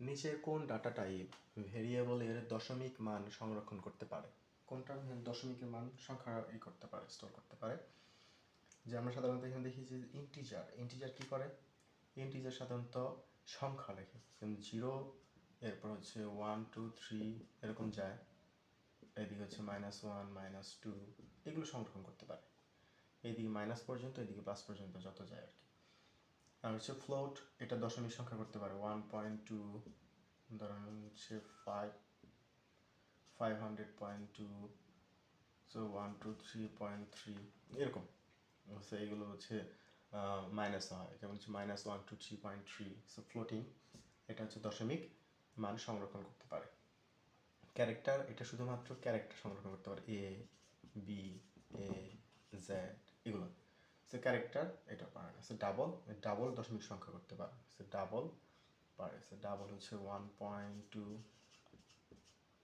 নিচে কোন data type ভেরিয়েবলের দশমিক মান সংরক্ষণ করতে পারে? কোনটা দশমিকের মান সংখ্যা ই করতে পারে স্টোর করতে পারে? যে আমরা সাধারণত এখানে দেখি যে ইন্টিজার ইন্টিজার কি করে? ইন্টিজার সাধারণত সংখ্যা লেখে। জিরো এরপর হচ্ছে ওয়ান টু থ্রি এরকম যায়। এদিকে হচ্ছে মাইনাস ওয়ান মাইনাস টু এগুলো সংরক্ষণ করতে পারে। এইদিকে মাইনাস পর্যন্ত, এদিকে প্লাস পর্যন্ত যত যায় আর কি। আর হচ্ছে ফ্লোট এটা দশমিক সংখ্যা করতে পারে। ওয়ান পয়েন্ট টু ধরেন হচ্ছে five five hundred point two so one two three point three এরকম। সো এগুলো হচ্ছে মাইনাস হয়। যেমন হচ্ছে minus one two three point three so floating এটা হচ্ছে দশমিক মান সংরক্ষণ করতে পারে। ক্যারেক্টার এটা শুধুমাত্র ক্যারেক্টার সংরক্ষণ করতে পারে। এ বি এ জেড সে ক্যারেক্টার এটা পারে সে ডাবল ডাবল দশমিক সংখ্যা করতে পারে। ডাবল পারে। সে ডাবল হচ্ছে ওয়ান পয়েন্ট টু